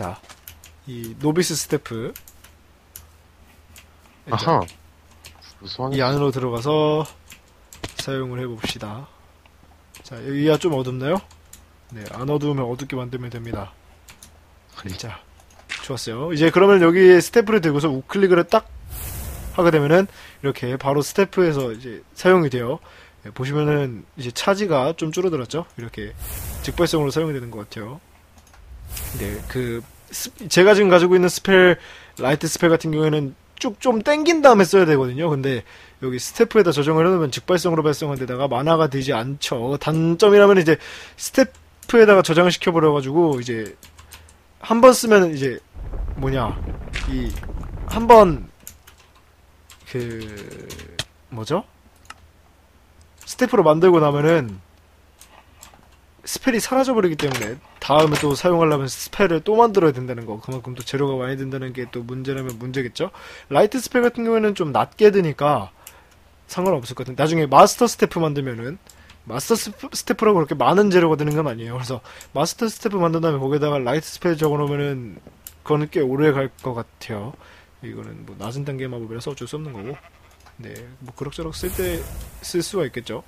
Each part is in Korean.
자, 이 노비스 스태프. 자, 아하. 무서운 이 안으로 들어가서 사용을 해봅시다. 자, 여기가 좀 어둡나요? 네, 안 어두우면 어둡게 만들면 됩니다. 자, 좋았어요. 이제 그러면 여기에 스태프를 들고서 우클릭을 딱 하게 되면은 이렇게 바로 스태프에서 이제 사용이 돼요. 예, 보시면은 이제 차지가 좀 줄어들었죠? 이렇게 즉발성으로 사용이 되는 것 같아요. 네, 그 스- 제가 지금 가지고 있는 스펠 라이트 스펠 같은 경우에는 쭉 좀 땡긴 다음에 써야 되거든요. 근데 여기 스태프에다 저장을 해놓으면 즉발성으로 발송한 데다가 만화가 되지 않죠. 단점이라면 이제 스태프에다가 저장을 시켜버려가지고 이제 한 번 쓰면 이제 뭐냐 이 한 번 그 뭐죠? 스태프로 만들고 나면은 스펠이 사라져버리기 때문에 다음에 또 사용하려면 스펠을 또 만들어야 된다는 거. 그만큼 또 재료가 많이 든다는 게 또 문제라면 문제겠죠. 라이트 스펠 같은 경우에는 좀 낮게 드니까 상관없을 것 같은데 나중에 마스터 스태프 만들면은 마스터 스태프라고 그렇게 많은 재료가 드는 건 아니에요. 그래서 마스터 스태프 만든 다음에 거기다가 라이트 스펠 적어놓으면은 그거는 꽤 오래 갈 것 같아요. 이거는 뭐 낮은 단계 마법이라서 어쩔 수 없는 거고. 네 뭐 그럭저럭 쓸 때 쓸 수가 있겠죠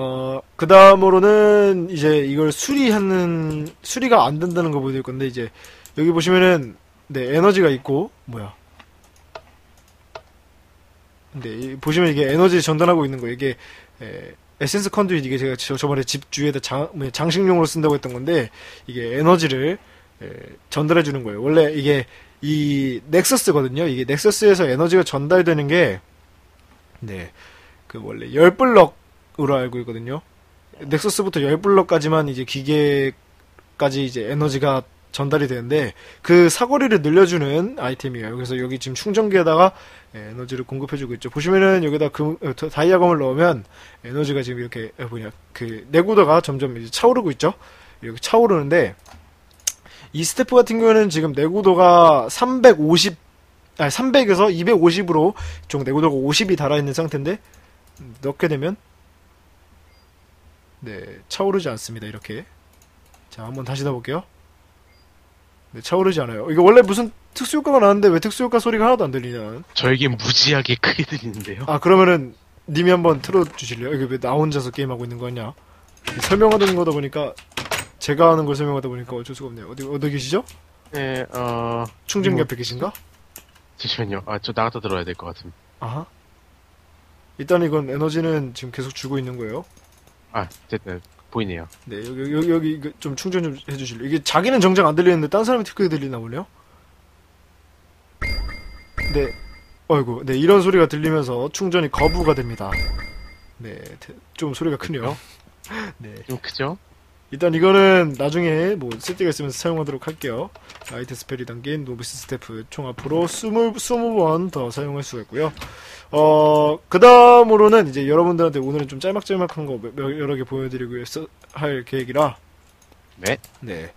어, 그 다음으로는 이제 이걸 수리하는, 수리가 안 된다는 거 보여드릴 건데, 이제, 여기 보시면은, 네, 에너지가 있고, 뭐야. 이- 보시면 이게 에너지를 전달하고 있는 거예요. 이게, 에, 에센스 컨듀잇, 이게 제가 저, 저번에 집 주위에다 장, 뭐냐, 장식용으로 쓴다고 했던 건데, 이게 에너지를, 에, 전달해 주는 거예요. 원래 이게, 이, 넥서스거든요. 이게 넥서스에서 에너지가 전달되는 게, 네, 그 원래 열 블럭 으로 알고 있거든요. 넥서스부터 열 블럭까지만 이제 기계까지 이제 에너지가 전달이 되는데 그 사거리를 늘려주는 아이템이에요. 그래서 여기 지금 충전기에다가 예, 에너지를 공급해주고 있죠. 보시면은 여기다 금, 어, 더- 다이아검을 넣으면 에너지가 지금 이렇게 어, 뭐냐 그 내구도가 점점 차오르고 있죠. 이렇게 차오르는데 이 스태프 같은 경우에는 지금 내구도가 350 아니 300에서 250으로 총 내구도가 50이 달아있는 상태인데 음, 넣게 되면 네 차오르지 않습니다 이렇게 자 한번 다시 넣어볼게요 네 차오르지 않아요 이거 원래 무슨 특수효과가 나왔는데 왜 특수효과 소리가 하나도 안 들리냐 저에겐 무지하게 크게 들리는데요. 아 그러면은 님이 한번 틀어주실래요? 이게 왜 나 혼자서 게임하고 있는 거냐 설명하는 거다 보니까 제가 하는 걸 설명하다 보니까 어쩔 수가 없네요 어디 어디 계시죠? 네, 어, 충전기 뭐- 옆에 계신가? 잠시만요. 아, 저 나갔다 들어야 될 것 같습니다. 아하 일단 이건 에너지는 지금 계속 주고 있는 거예요 아, 됐네. 보이네요. 네, 여기, 여기, 여기, 이거 좀 충전 좀 해주실래요? 이게 자기는 정작 안 들리는데, 딴 사람이 크게 들리나 보네요? 네, 어이구, 네, 이런 소리가 들리면서 충전이 거부가 됩니다. 네, 대- 좀 소리가 크네요. 네, 좀 크죠? 일단 이거는 나중에 뭐 쓸데가 있으면 사용하도록 할게요. 라이트 스펠이 담긴 노비스 스태프 총 앞으로 20, 20번 더 사용할 수가 있고요. 어, 그 다음으로는 이제 여러분들한테 오늘은 좀 짤막짤막한 거 여러 개 보여드리고 할 계획이라, 네. 네.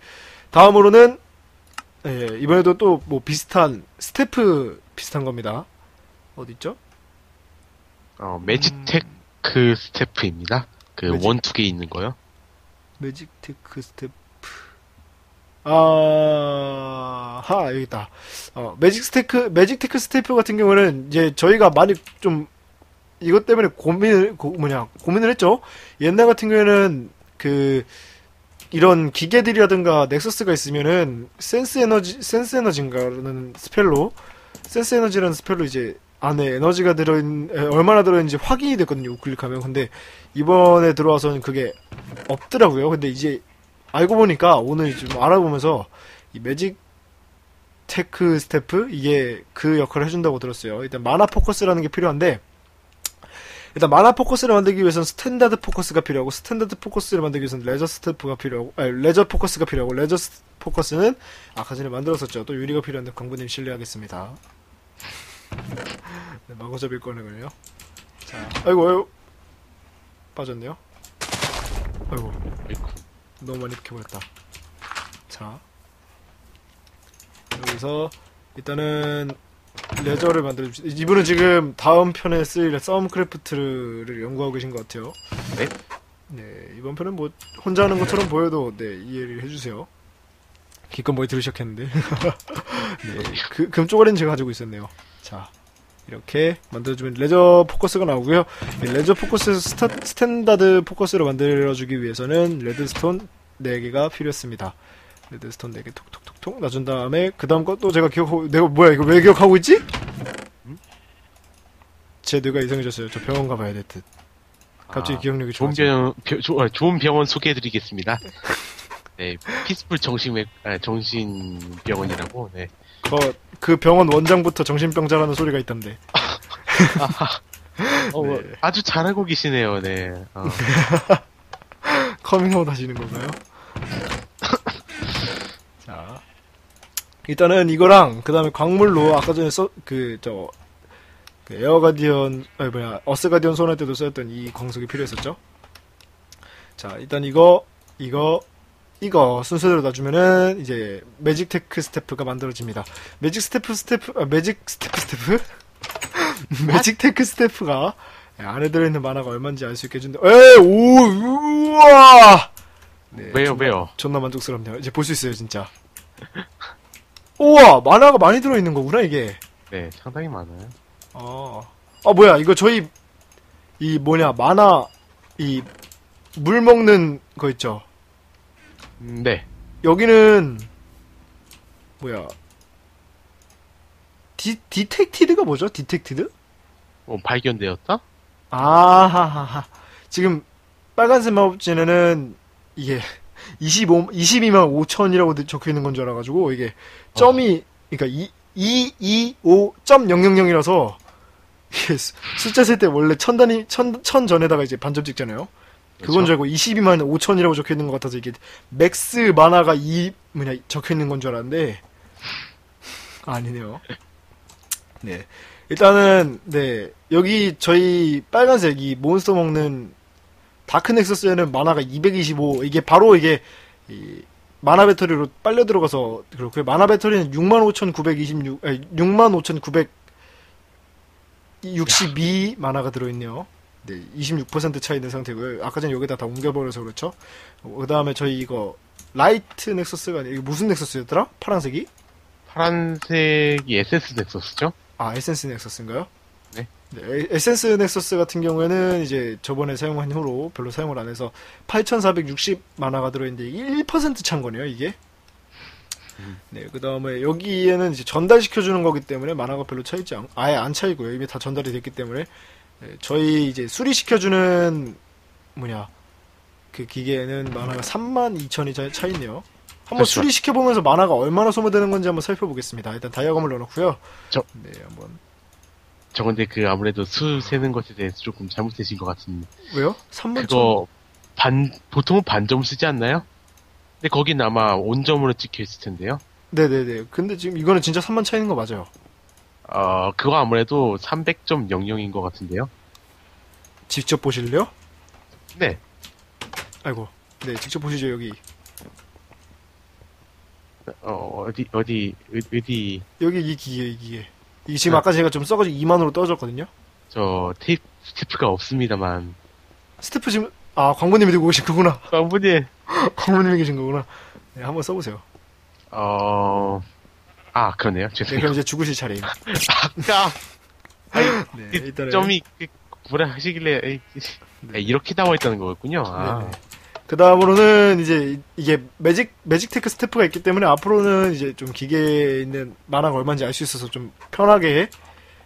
다음으로는, 예, 이번에도 또 뭐 비슷한, 스태프 비슷한 겁니다. 어딨죠? 어, 매직테크 스태프입니다. 그 매직- 원두개 있는 거요. 매직 테크 스태프. 아, 하, 여기 있다. 어, 매직 스테크, 매직 테크 스태프 같은 경우는 이제 저희가 많이 좀 이것 때문에 고민을, 고, 뭐냐, 고민을 했죠? 옛날 같은 경우에는 그, 이런 기계들이라든가 넥서스가 있으면은 센스 에너지, 센스 에너지인가라는 스펠로, 센스 에너지라는 스펠로 이제 안에 에너지가 들어있는, 에, 얼마나 들어있는지 확인이 됐거든요, 우클릭하면. 근데 이번에 들어와서는 그게 없더라고요. 근데 이제 알고 보니까 오늘 좀 알아보면서 이 매직 테크 스태프 이게 그 역할을 해준다고 들었어요. 일단 마나 포커스라는 게 필요한데 일단 마나 포커스를 만들기 위해서는 스탠다드 포커스가 필요하고 스탠다드 포커스를 만들기 위해서는 레저 스태프가 필요하고 아니 레저 포커스가 필요하고 레저 스- 포커스는 아까 전에 만들었었죠. 또 유리가 필요한데 광부님 실례하겠습니다. 네, 마구잡이 꺼내군요. 자, 아이고 아이고 빠졌네요. 아이고. 너무 많이 박혀버렸다. 자, 여기서 일단은 레저를 만들어줍시다. 이분은 지금 다음 편에 쓰일 썸크래프트를 연구하고 계신 것 같아요. 네. 네, 이번 편은 뭐 혼자 하는 것처럼 보여도 네 이해를 해주세요. 기껏 뭐 들으셨겠는데. 네, 그, 금 쪼가리는 제가 가지고 있었네요. 자, 이렇게 만들어주면 레저 포커스가 나오고요. 이 레저 포커스 스타, 스탠다드 포커스로 만들어주기 위해서는 레드스톤 4개가 필요했습니다. 레드스톤 4개 톡톡톡톡 놔준 다음에 그 다음 것도 제가 기억하고 내가 뭐야 이거 왜 기억하고 있지? 제 뇌가 이상해졌어요. 저 병원 가봐야 될 듯. 갑자기 아, 기억력이 좋은. 병원, 벼- 조- 아, 좋은 병원 소개해드리겠습니다. 네, 피스풀 정신맥, 아, 정신병원이라고, 네. 그, 그 병원 원장부터 정신병자라는 소리가 있던데. 어, 네. 아주 잘하고 계시네요, 네. 어, 커밍아웃 하시는 건가요? 자. 일단은 이거랑, 그 다음에 광물로, 아까 전에 써, 그, 저, 그 에어 가디언, 아니 뭐야, 어스 가디언 소환할 때도 쓰였던 이 광석이 필요했었죠? 자, 일단 이거, 이거, 이거 순서대로 놔주면은, 이제, 매직 테크 스태프가 만들어집니다. 매직 스태프 스태프, 아, 매직 스태프 스태프? 매직 테크 스태프가, 예, 안에 들어있는 만화가 얼마인지 알 수 있게 해준다. 에, 오, 우와! 네, 왜요, 존나, 왜요? 존나 만족스럽네요. 이제 볼 수 있어요, 진짜. 우와, 만화가 많이 들어있는 거구나, 이게. 네, 상당히 많아요. 아, 아 뭐야 이거 저희 이 뭐냐 만화 이 물 먹는 거 있죠. 음, 네. 여기는 뭐야 디 디텍티드가 뭐죠? 디텍티드? 어, 발견되었다? 아하하하 지금 빨간색 마법진에는 이게 25 22만 5천이라고 적혀 있는 건 줄 알아가지고 이게 점이 그러니까 2 2 2 5.000이라서 이게 수- 숫자 쓸때 원래 천 단위 천, 천 전에다가 이제 반점 찍잖아요. 그건 줄 알고 22만 5천이라고 적혀 있는 것 같아서 이게 맥스 만화가 이 뭐냐 적혀 있는 건 줄 알았는데 아니네요. 네. 일단은 네 여기 저희 빨간색 이 몬스터 먹는 다크 넥서스에는 만화가 225 이게 바로 이게 이 만화 배터리로 빨려 들어가서 그렇고요. 만화 배터리는 65,926 아니 65,962 만화가 들어 있네요. 네, 26% 차이 는 상태고요. 아까 전에 여기다 다 옮겨버려서 그렇죠. 그 다음에 저희 이거 라이트 넥서스가 아니라 이게 무슨 넥서스였더라? 파란색이? 파란색이 SS 넥서스죠? 아 에센스 넥서스인가요? 네. 에- 에센스 넥서스 같은 경우에는 이제 저번에 사용한 후로 별로 사용을 안 해서 8,460 만화가 들어있는데 이게 1%찬 거네요 이게. 네, 그 다음에 여기에는 이제 전달시켜주는 거기 때문에 만화가 별로 차이지 않, 아예 안 차이고요. 이미 다 전달이 됐기 때문에 네, 저희 이제 수리시켜주는 뭐냐 그 기계에는 만화가 3만 2천이 차, 차 있네요. 한번 그렇죠. 수리시켜보면서 만화가 얼마나 소모되는 건지 한번 살펴보겠습니다. 일단 다이아감을 넣어놓고요. 저- 네, 한번 저 근데 그 아무래도 수 세는 것에 대해서 조금 잘못되신 것 같은데. 왜요? 3만 그거, 반, 보통은 반점 쓰지 않나요? 근데 거긴 아마 온점으로 찍혀 있을 텐데요. 네네네. 근데 지금 이거는 진짜 3만 차이는 거 맞아요. 어, 그거 아무래도 300.00인 것 같은데요. 직접 보실래요? 네. 아이고. 네, 직접 보시죠, 여기. 어, 어디, 어디, 어- 어디, 여기 이 기계, 이 기계. 이게 지금 네. 아까 제가 좀 써가지고 2만으로 떨어졌거든요? 저, 테이프, 스티프가 없습니다만. 스태프 지금, 아, 광부님이 들고 오신 거구나. 광분이, 광부님이 계신 거구나. 네, 한번 써보세요. 어, 아, 그러네요. 네, 죄송해요. 그럼 이제 죽으실 차례임. 아까, 네, 그 일단은. 점이, 그, 뭐라 하시길래, 에이, 아, 이렇게 나와 있다는 거였군요. 아, 네네. 그 다음으로는 이제 이게 매직, 매직 테크 스태프가 있기 때문에 앞으로는 이제 좀 기계에 있는 만화가 얼마인지 알 수 있어서 좀 편하게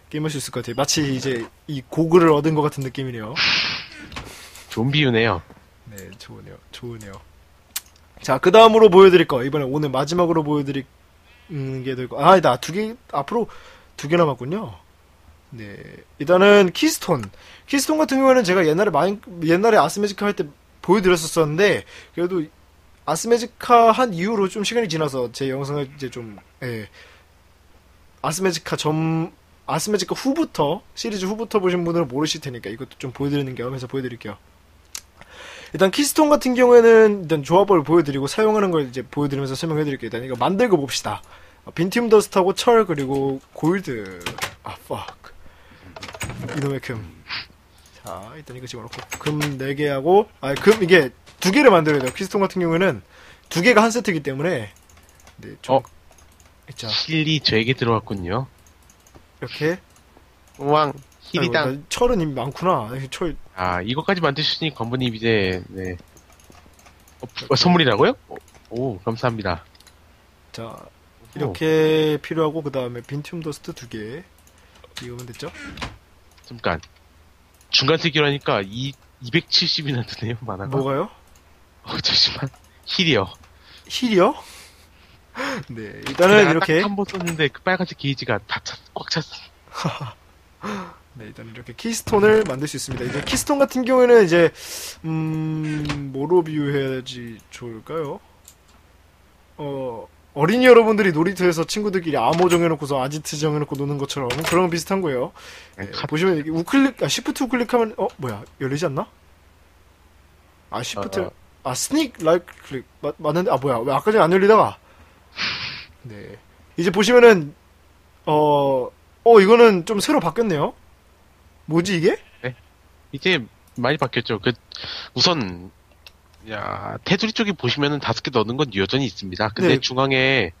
게임할 수 있을 것 같아요. 마치 이제 이 고글을 얻은 것 같은 느낌이네요. 좋은 비유네요. 네, 좋으네요. 좋으네요. 자, 그 다음으로 보여드릴 거. 이번에 오늘 마지막으로 보여드릴 음, 게될 거. 아, 나 두 개, 앞으로 두 개 남았군요. 네. 일단은 키스톤. 키스톤 같은 경우에는 제가 옛날에 마인, 옛날에 아스메지카 할 때 보여드렸었었는데, 그래도 아스메지카 한 이후로 좀 시간이 지나서 제 영상을 이제 좀, 예. 아스메지카 점, 아스메지카 후부터, 시리즈 후부터 보신 분들은 모르실 테니까 이것도 좀 보여드리는 겸해서 보여드릴게요. 일단 키스톤 같은 경우에는 일단 조합을 보여드리고 사용하는 걸 이제 보여드리면서 설명해드릴게요. 일단 이거 만들고 봅시다. 어, 빈티움 더스트하고 철 그리고 골드. 아 fuck. 이놈의 금. 자 일단 이거 집어넣고 금 4개 하고 아 금 이게 두 개를 만들어야 돼요. 키스톤 같은 경우에는 두 개가 한 세트이기 때문에 네, 좀. 어? 자, 힐이 저에게 들어왔군요. 이렇게. 왕, 아이고, 힐이당. 나 철은 이미 많구나. 철, 아, 이것까지 만드셨으니 건부님 이제, 네. 어, 부- 어, 선물이라고요? 오, 오, 감사합니다. 자, 이렇게 필요하고, 그 다음에 빈티움 더스트 두 개. 이거면 됐죠? 오, 잠깐. 중간 세기라니까 이 270이나 드네요, 만화가. 뭐가요? 어, 잠시만. 힐이요. 힐이요? 네, 일단은 이렇게. 한 번 썼는데 그 빨간색 게이지가 다 찼, 꽉 찼어. 네, 일단 이렇게 키스톤을 만들 수 있습니다. 이제 키스톤 같은 경우에는 이제 음 뭐로 비유해야지 좋을까요? 어 어린이 여러분들이 놀이터에서 친구들끼리 암호 정해놓고서 아지트 정해놓고 노는 것처럼 그런 거 비슷한 거예요. 네, 카- 보시면 이게 우클릭, 아 시프트 우클릭하면 어 뭐야 열리지 않나? 아 시프트 어, 어. 아 스닉 라이트 클릭 맞, 맞는데 아 뭐야 왜 아까 전에 안 열리다가 네 이제 보시면은 어 어, 이거는 좀 새로 바뀌었네요. 뭐지 이게? 이제 많이 바뀌었죠. 그, 우선, 야, 테두리 쪽에 보시면은 다섯 개 넣는 건 여전히 있습니다. 근데 네. 중앙에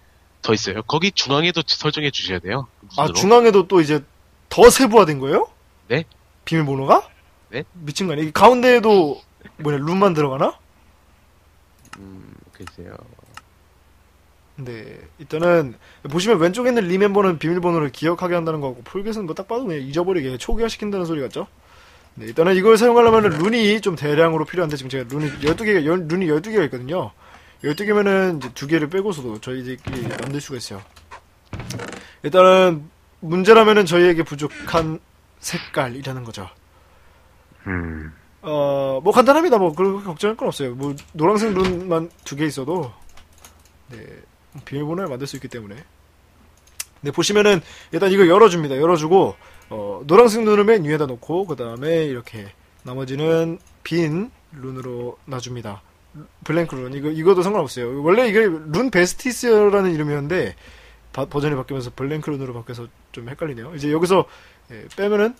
더 있어요. 거기 중앙에도 설정해 주셔야 돼요. 아. 중앙에도 또 이제 더 세부화된 거예요? 네. 비밀번호가? 네. 미친 거 아니야? 이 가운데에도 뭐냐 룸만 들어가나? 음, 글쎄요. 네. 일단은 보시면 왼쪽에 있는 리멤버는 비밀번호를 기억하게 한다는 거고 폴겟은 뭐 딱 봐도 그냥 잊어버리게 초기화 시킨다는 소리 같죠? 네 일단은 이걸 사용하려면 룬이 좀 대량으로 필요한데 지금 제가 룬이 12개가 룬이 12개가 있거든요. 12개면은 이제 두 개를 빼고서도 저희들끼리 만들 수가 있어요. 일단은 문제라면은 저희에게 부족한 색깔이라는 거죠. 음, 어, 뭐 간단합니다. 뭐 그렇게 걱정할 건 없어요. 뭐 노란색 룬만 두 개 있어도. 네 비밀번호를 만들 수 있기 때문에. 네 보시면은 일단 이거 열어줍니다. 열어주고 어, 노란색 룬을 맨 위에다 놓고 그 다음에 이렇게 나머지는 빈 룬으로 놔줍니다. 블랭크 룬 이거 이거도 상관없어요. 원래 이게 룬 베스티스라는 이름이었는데 바- 버전이 바뀌면서 블랭크 룬으로 바뀌어서 좀 헷갈리네요. 이제 여기서 예, 빼면은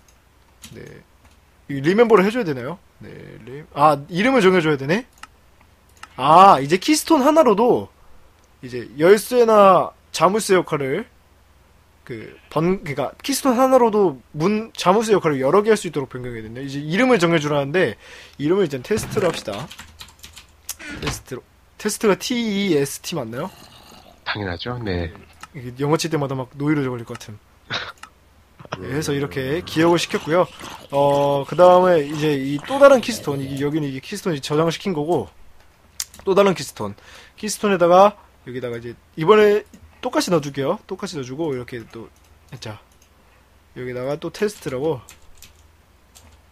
네이 리멤버를 해줘야 되나요? 네, 리... 아, 이름을 정해줘야 되네? 아, 이제 키스톤 하나로도, 이제, 열쇠나 자물쇠 역할을, 그, 번, 그니까, 키스톤 하나로도 문, 자물쇠 역할을 여러 개 할 수 있도록 변경이 됐네. 이제 이름을 정해주라는데, 이름을 일단 테스트로 합시다. 테스트로. 테스트가 T-E-S-T 맞나요? 당연하죠. 네. 이게 영어 칠 때마다 막 노이로 적을 것 같은. 네, 해서 이렇게 기억을 시켰고요. 어, 그 다음에 이제 이 또 다른 키스톤, 이게 여기는 이게 키스톤이 저장을 시킨 거고, 또 다른 키스톤. 키스톤에다가, 여기다가 이제, 이번에 똑같이 넣어줄게요. 똑같이 넣어주고, 이렇게 또, 자, 여기다가 또 테스트라고,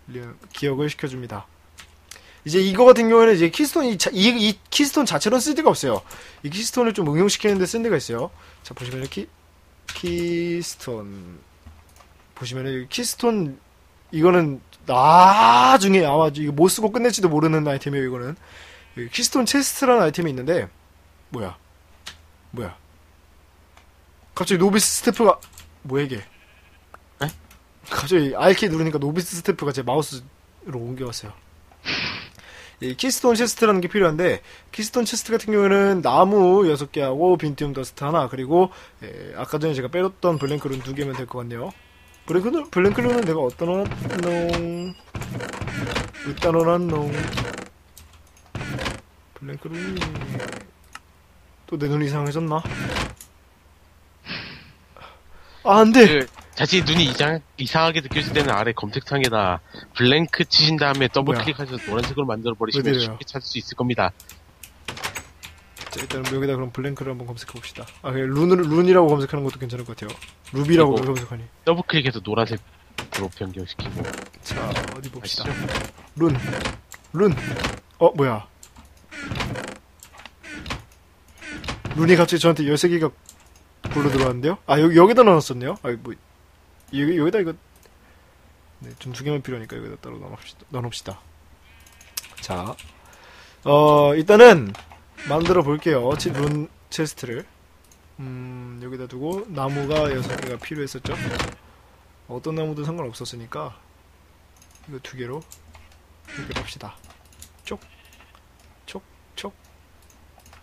리- 기억을 시켜줍니다. 이제 이거 같은 경우에는 이제 키스톤이, 자- 이, 이 키스톤 자체로는 쓸 데가 없어요. 이 키스톤을 좀 응용시키는데 쓴 데가 있어요. 자, 보시면 이렇게, 키스톤. 보시면은 키스톤 이거는 나중에 아마 이거 못 쓰고 끝낼지도 모르는 아이템이에요 이거는 여기 키스톤 체스트라는 아이템이 있는데 뭐야 뭐야 갑자기 노비스 스태프가 뭐야 이게 에? 갑자기 R키 누르니까 노비스 스태프가 제 마우스로 옮겨왔어요 이 키스톤 체스트라는 게 필요한데 키스톤 체스트 같은 경우에는 나무 6개하고 빈티움 더스트 하나 그리고 예, 아까 전에 제가 빼뒀던 블랭크룬 2개면 될 것 같네요 블랭크룬, 블랭크룬은 내가 어디다 넣었노 어디다 넣어놨노 블랭크룬이 또 내 눈이 이상해졌나? 아 안 돼 그, 자칫 눈이 이상, 이상하게 느껴질 때는 아래 검색창에다 블랭크 치신 다음에 더블 뭐야? 클릭하셔서 노란색으로 만들어버리시면 왜 이래요? 쉽게 찾을 수 있을 겁니다. 자, 일단 여기다 그럼 블랭크를 한번 검색해 봅시다 아 그냥 룬을, 룬이라고 검색하는 것도 괜찮을 것 같아요 루비라고 그리고- 검색하니 더블 클릭해서 노란색으로 변경시키고. 자 어디 봅시다 아시죠? 룬. 룬. 어, 뭐야. 룬이 갑자기 저한테 13개가 불러 들어왔는데요? 아, 여기, 여기다 넣어놨었네요? 아, 뭐, 여기, 여기다 이거, 네, 좀 두 개만 필요하니까 여기다 따로 넣어놓읍시다. 넣어놓읍시다. 자, 어, 일단은, 만들어 볼게요. 치- 룬 체스트를. 음, 여기다 두고, 나무가 6개가 필요했었죠? 어떤 나무도 상관없었으니까, 이거 두 개로, 이렇게 봅시다. 쪽, 쪽, 쪽.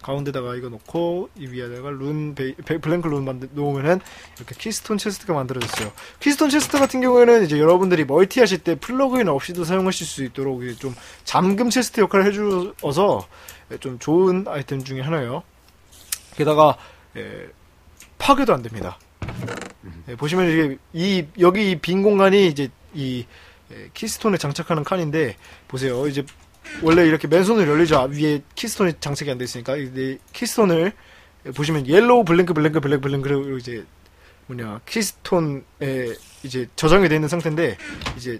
가운데다가 이거 놓고 이 위에다가 룬 베이, 베- 블랭크 룬 만들 놓으면은 이렇게 키스톤 체스트가 만들어졌어요. 키스톤 체스트 같은 경우에는 이제 여러분들이 멀티 하실 때 플러그인 없이도 사용하실 수 있도록 좀 잠금 체스트 역할을 해주어서 좀 좋은 아이템 중에 하나예요. 게다가 예, 파괴도 안 됩니다. 예, 보시면 이게 이 여기 이 빈 공간이 이제 이 예, 키스톤에 장착하는 칸인데 보세요. 이제 원래 이렇게 맨손으로 열리죠. 아, 위에 키스톤이 장착이 안 돼 있으니까 이 키스톤을 보시면 옐로우 블랭크 블랭크 블랭크 블랭크로 이제 뭐냐 키스톤에 이제 저장이 돼 있는 상태인데 이제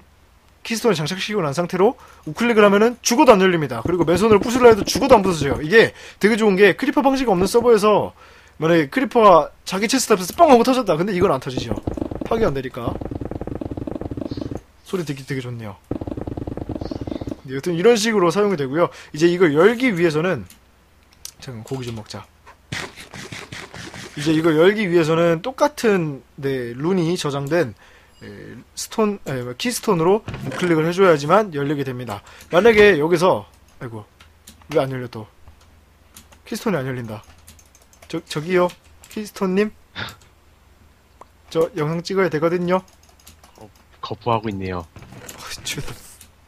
키스톤을 장착시키고 난 상태로 우클릭을 하면은 죽어도 안 열립니다. 그리고 맨손으로 부수려 해도 죽어도 안 부서져요. 이게 되게 좋은 게 크리퍼 방식이 없는 서버에서 만약에 크리퍼가 자기 체스트 앞에서 뻥 하고 터졌다. 근데 이건 안 터지죠. 파괴 안 되니까. 소리 듣기 되게 좋네요. 네, 여튼 이런 식으로 사용이 되고요. 이제 이걸 열기 위해서는 잠깐 고기 좀 먹자. 이제 이걸 열기 위해서는 똑같은 네, 룬이 저장된 에, 스톤 키스톤으로 클릭을 해줘야지만 열리게 됩니다. 만약에 여기서 아이고 왜 안 열려 또 키스톤이 안 열린다. 저 저기요 키스톤님 저 영상 찍어야 되거든요. 거부하고 있네요.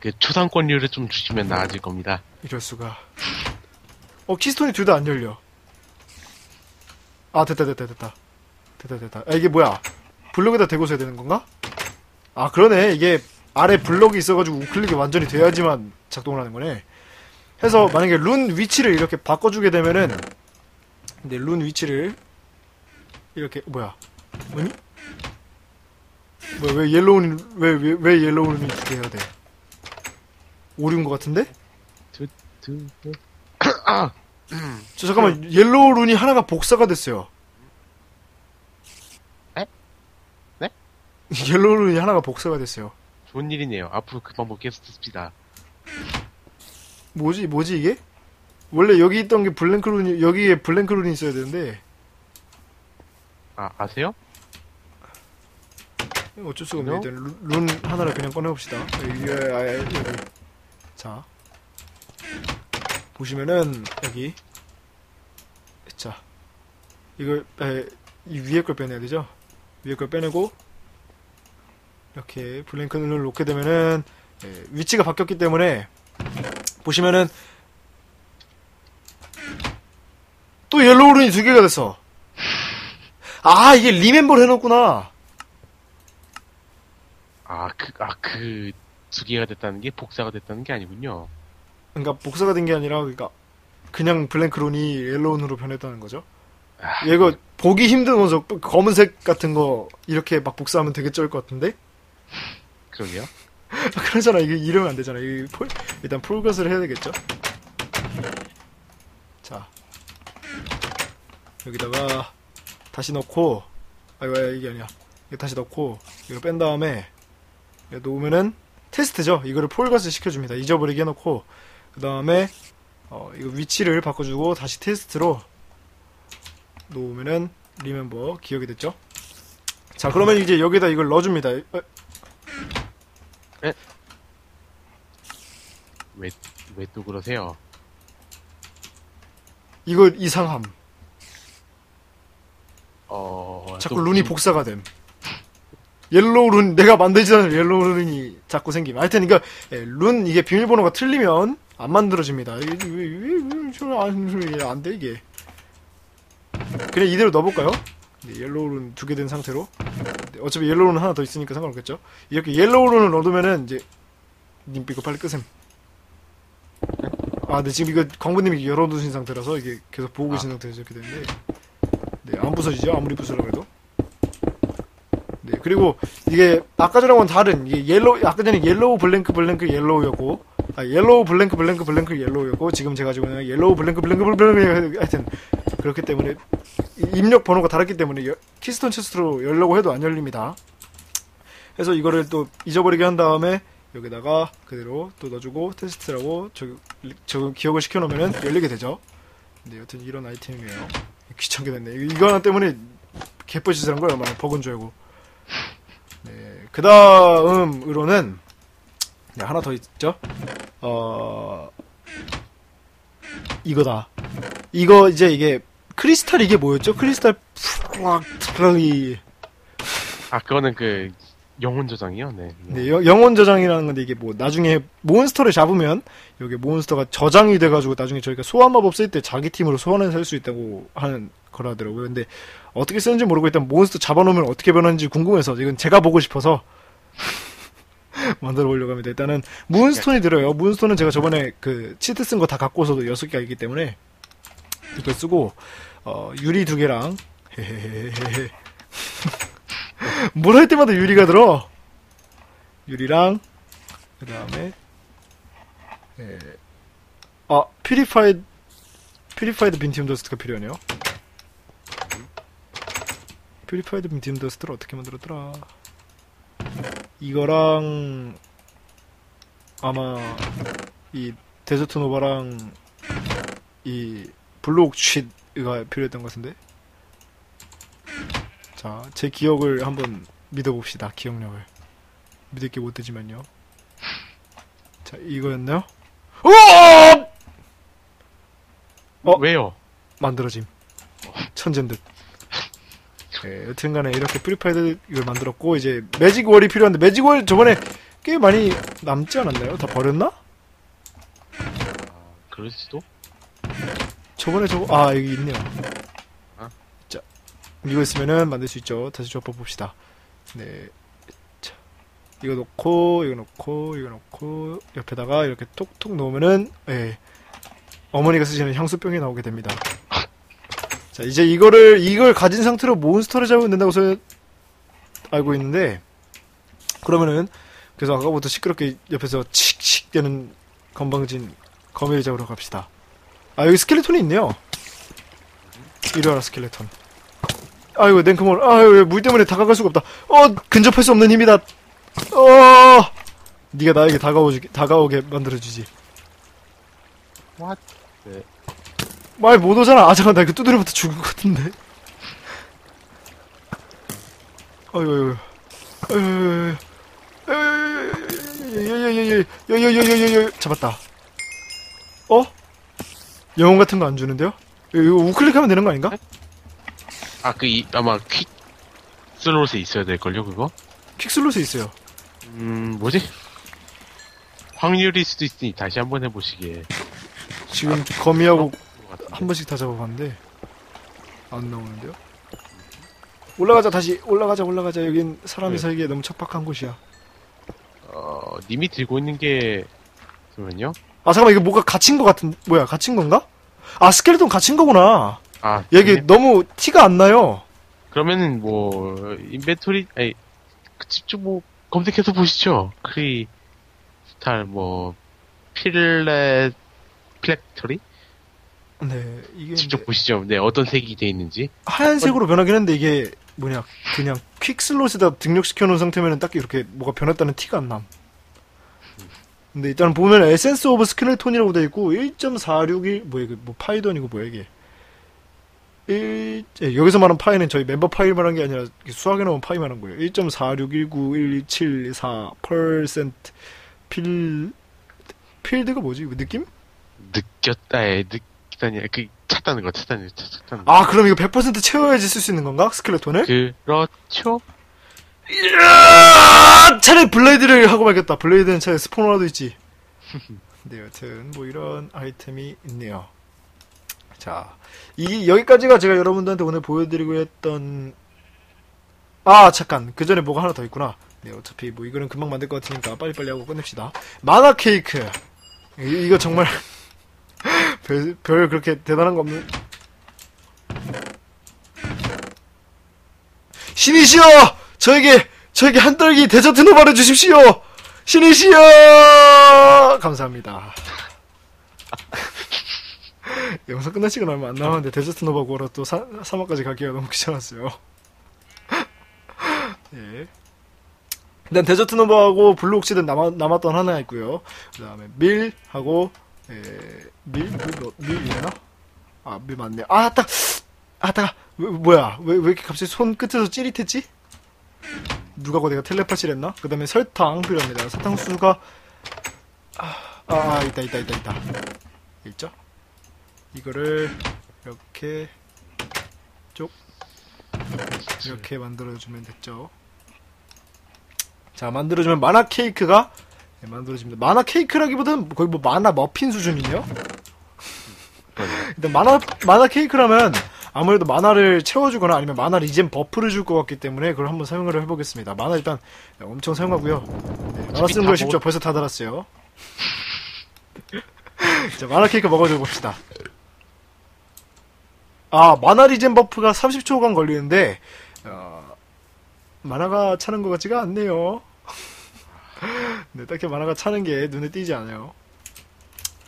그 초상권료를 좀 주시면 나아질 겁니다. 이럴 수가. 어 키스톤이 둘 다 안 열려. 아 됐다 됐다 됐다 됐다 됐다. 아 이게 뭐야? 블록에다 대고 써야 되는 건가? 아 그러네 이게 아래 블록이 있어가지고 우클릭이 완전히 돼야지만 작동을 하는 거네. 해서 만약에 룬 위치를 이렇게 바꿔주게 되면은 근데 룬 위치를 이렇게 뭐야? 뭐니? 뭐야 왜 옐로우는 왜왜 왜 옐로우는 두개 해야 돼? 오류인 것 같은데? 두, 두. 아! 저 잠깐만 옐로우 룬이 하나가 복사가 됐어요. 에? 네? 옐로우 룬이 하나가 복사가 됐어요. 좋은 일이네요. 앞으로 그 방법 계속 듣습니다. 뭐지 뭐지 이게? 원래 여기 있던 게 블랭크 룬이 여기에 블랭크 룬이 있어야 되는데 아, 아세요? 어쩔 수가 없네. 일단 룬, 룬 하나를 그냥 꺼내봅시다. 여기, 아, 아, 여기. 자 보시면은 여기 자 이걸 에, 이 위에 걸 빼내야 되죠? 위에 걸 빼내고 이렇게 블랭크 룬을 놓게 되면은 에, 위치가 바뀌었기 때문에 보시면은 또 옐로우 룬이 두 개가 됐어. 아 이게 리멤버를 해놓구나. 아, 그, 아, 그, 두 개가 됐다는 게 복사가 됐다는 게 아니군요. 그러니까 복사가 된 게 아니라 그러니까 그냥 블랭크 룬이 옐로운으로 변했다는 거죠. 아, 이거 보기 힘든 원석 검은색 같은 거 이렇게 막 복사하면 되게 쩔 것 같은데 그러게요. 그러잖아 이게 이러면 안 되잖아. 이 폴- 일단 폴것을 해야 되겠죠. 자 여기다가 다시 넣고 아이고 이게 아니야. 이거 다시 넣고 이거 뺀 다음에 이거 놓으면은 테스트죠. 이거를 폴것을 시켜줍니다. 잊어버리게 해놓고 그 다음에 어, 이거 위치를 바꿔주고 다시 테스트로 놓으면은 리멤버 기억이 됐죠? 자 그러면 이제 여기다 이걸 넣어줍니다. 어, 왜, 왜또 그러세요? 이거 이상함. 어, 자꾸 또 룬이 무슨- 복사가 됨. 옐로우 룬 내가 만들지 않은 옐로우 룬이 자꾸 생김. 하여튼 이거 예, 룬 이게 비밀번호가 틀리면 안 만들어집니다. 이게 왜왜왜안돼 이게. 그냥 이대로 넣어볼까요? 네, 옐로우 룬 두 개 된 상태로. 네, 어차피 옐로우 룬 하나 더 있으니까 상관없겠죠. 이렇게 옐로우 룬을 넣어두면은 이제 님 이거 빨리 끄셈. 아, 네 지금 이거 광부님이 열어두신 상태라서 이게 계속 보고 계신 상태에서 이렇게 되는데. 네, 안 부서지죠? 아무리 부수려고 해도. 네, 그리고 이게 아까 전하고는 다른 이게 옐로우 아까 전에 옐로우 블랭크 블랭크 옐로우였고 아 옐로우 블랭크 블랭크 블랭크 옐로우였고 지금 제가 있는 옐로우 블랭크 블랭크 블랭크 하여튼 그렇기 때문에 이- 입력 번호가 다르기 때문에 여- 키스톤 체스트로 열려고 해도 안 열립니다. 그래서 이거를 또 잊어버리게 한 다음에 여기다가 그대로 또 넣어주고 테스트라고 저, 저 기억을 시켜놓으면 열리게 되죠. 네, 여튼 이런 아이템이에요. 귀찮게 됐네. 이거, 하나 때문에 한 거예요. 막 버건 줄 알고. 네, 그 다음으로는 네, 하나 더 있죠. 어 이거다. 이거 이제 이게 크리스탈 이게 뭐였죠? 크리스탈 플락이 아 그거는 그 영혼 저장이요. 네. 네. 네, 여- 영혼 저장이라는 건데 이게 뭐 나중에 몬스터를 잡으면 여기 몬스터가 저장이 돼가지고 나중에 저희가 소환 마법 쓸 때 자기 팀으로 소환해서 할 수 있다고 하는 거라더라고요. 근데 어떻게 쓰는지 모르고 일단 몬스터 잡아놓으면 어떻게 변하는지 궁금해서 이건 제가 보고 싶어서 만들어 보려고 합니다. 일단은 문스톤이 들어요. 문스톤은 제가 저번에 그 치트 쓴 거 다 갖고서도 여섯 개가 있기 때문에 이거 쓰고 어, 유리 두 개랑 헤헤헤헤헤 뭘 할 때마다 유리가 들어. 유리랑 그 다음에 예. 아 퓨리파이드 퓨리파이드 빈티움 더스트가 필요하네요. 퓨리파이드 빈티움 더스트를 어떻게 만들었더라? 이거랑 아마 이 데저트 노바랑 이 블록 쉿가 필요했던 것 같은데. 자, 제 기억을 한번 믿어봅시다. 기억력을. 믿을 게 못 되지만요. 자, 이거였나요? 어! 어? 왜요? 만들어짐. 천재인 듯. 예, 여튼간에 이렇게 프리파이드 이걸 만들었고, 이제 매직 월이 필요한데, 매직 월 저번에 꽤 많이 남지 않았나요? 다 버렸나? 그럴 수도. 저번에 저거, 아, 여기 있네요. 이거 있으면은 만들 수 있죠. 다시 조합 봅시다. 네. 자, 이거 놓고, 이거 놓고, 이거 놓고, 옆에다가 이렇게 톡톡 놓으면은, 예. 어머니가 쓰시는 향수병이 나오게 됩니다. 자, 이제 이거를, 이걸 가진 상태로 몬스터를 잡으면 된다고 서 알고 있는데, 그러면은, 그래서 아까부터 시끄럽게 옆에서 칙칙 되는 건방진 거미를 잡으러 갑시다. 아, 여기 스켈레톤이 있네요. 와라, 스켈레톤. 아이고, 냉크몰. 아유, 왜물 때문에 다가갈 수가 없다. 어, 근접할 수 없는 힘이다. 어, 네가 나에게 다가오지, 다가오게 만들어주지. What? 네. 말못 오잖아. 아, 잠깐, 나 이거 두드려부터 죽을 것 같은데. 아이고, 아이고, 아이고, 아이고, 잡았다. 어? 영혼 같은 거 안 주는데요? 이거 우클릭하면 되는 거 아닌가? 아, 그, 이, 아마 퀵 슬롯에 있어야 될걸요, 그거? 퀵슬롯에 있어요. 음, 뭐지? 확률일 수도 있으니 다시 한번 해보시게. 지금 거미하고 것 같은데. 한 번씩 다 잡아봤는데 안 나오는데요? 올라가자 다시 올라가자 올라가자 여긴 사람이 네. 살기에 너무 척박한 곳이야. 어, 님이 들고 있는 게, 잠깐만요. 아 잠깐만 이거 뭐가 갇힌 것 같은 뭐야 갇힌 건가? 아 스켈레톤 갇힌 거구나. 아, 여기 그냥- 너무 티가 안 나요. 그러면은 뭐, 인벤토리, 아니, 그 직접 뭐, 검색해서 보시죠. 크리 스탈, 뭐, 필레, 필렉터리? 네 이게 직접 이제 보시죠. 네, 어떤 색이 돼 있는지. 하얀색으로 변하긴 했는데 이게 뭐냐 그냥 퀵슬롯에다 등록시켜 놓은 상태면은 딱히 이렇게 뭐가 변했다는 티가 안 남. 근데 일단 보면 에센스 오브 스켈레톤이라고 돼 있고 1.461 뭐야 이거 뭐 파이도 아니고 뭐야 이게 1 예, 여기서 말한 파이는 저희 멤버 파일 말한 게 아니라 수학에 나온 파이 말한 거예요. 1.4619127 4%필 필드가 뭐지? 느낌? 느꼈다, 에, 느끼다니, 그, 찾다는 거, 찾다는 거, 찾다는 거. 아 그럼 이거 100% 채워야지 쓸 수 있는 건가? 스켈레톤을? 그렇죠? 이야! 차라리 블레이드를 하고 말겠다. 블레이드는 차라리 스포너라도 있지. 네, 여튼 뭐 이런 아이템이 있네요. 자, 이 여기까지가 제가 여러분들한테 오늘 보여드리고 했던 아 잠깐 그 전에 뭐가 하나 더 있구나. 네, 어차피 뭐 이거는 금방 만들 것 같으니까 빨리빨리 하고 끝냅시다. 만화 케이크. 이, 이거 정말 별, 별 그렇게 대단한 거 없는. 신이시여! 저에게, 저에게 한 떨기 데저트 노바를 주십시오! 신이시여! 감사합니다. 영상 끝날 시간 얼마 안 남았는데 데저트 노바 구하러 또 사, 사막까지 가기가 너무 귀찮았어요. 예. 일단 데저트 노바하고 블루 옥시드 남았, 남았던 하나 있고요. 그 다음에 밀하고, 에, 밀? 밀, 뭐, 밀이나? 아, 밀 맞네. 아, 딱! 아, 딱! 왜, 뭐야? 왜, 왜 이렇게 갑자기 손 끝에서 찌릿했지? 누가 고 내가 텔레파시를 했나? 그 다음에 설탕 필요합니다. 사탕수수가, 아, 아, 아, 있다, 있다, 있다, 있다. 있죠? 이거를 이렇게 쪽 이렇게 만들어주면 됐죠. 자 만들어주면 만화 케이크가 네, 만들어집니다. 만화 케이크라기보다는 거의 뭐 만화 머핀 수준이요. 일단 만화 만화 케이크라면 아무래도 만화를 채워주거나 아니면 만화를 이젠 버프를 줄 것 같기 때문에 그걸 한번 사용을 해보겠습니다. 만화 일단 엄청 사용하고요. 네, 만화 쓰는 거 쉽죠. 벌써 다 달았어요. 자 만화 케이크 먹어줘 봅시다. 아 만화 리젠 버프가 30초간 걸리는데 어, 만화가 차는 것 같지가 않네요. 네, 딱히 만화가 차는 게 눈에 띄지 않아요.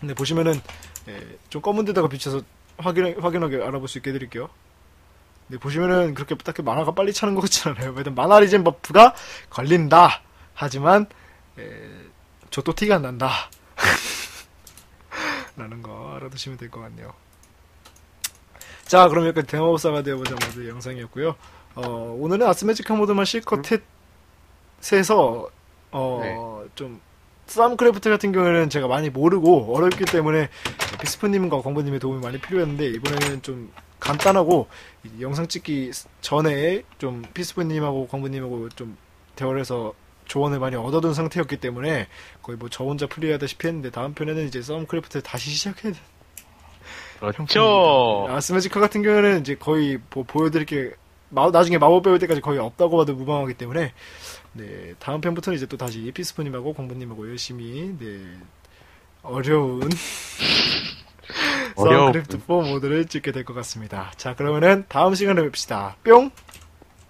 근데 보시면은 예, 좀 검은 데다가 비춰서 확인 확인하게 알아볼 수 있게 해드릴게요. 네, 보시면은 그렇게 딱히 만화가 빨리 차는 것 같지 않아요. 왜냐면 만화 리젠 버프가 걸린다. 하지만 저또 티가 안 난다. 라는 거 알아두시면 될 것 같네요. 자, 그럼 여기까지 대마법사가 되어보자 모드 영상이었고요. 어, 오늘은 아스메지카 모드만 실컷 해서 어, 좀 쌈크래프트 같은 경우에는 제가 많이 모르고 어렵기 때문에 비스프님과 광부님의 도움이 많이 필요했는데 이번에는 좀 간단하고 이 영상 찍기 전에 좀 피스프님하고 광부님하고 좀 대화를 해서 조언을 많이 얻어둔 상태였기 때문에 거의 뭐 저 혼자 플레이하다시피 했는데 다음 편에는 이제 썸크래프트 다시 시작해야 돼. 그렇죠. 아스메지카 같은 경우에는 이제 거의 뭐 보여드릴 게 마- 나중에 마법 배울 때까지 거의 없다고 봐도 무방하기 때문에 네 다음 편부터는 이제 또 다시 피스프님하고 광부님하고 열심히 네 어려운 어려운. 썸크래프트 4 모드를 찍게 될 것 같습니다. 자 그러면은 다음 시간에 뵙시다. 뿅.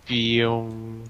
삐용.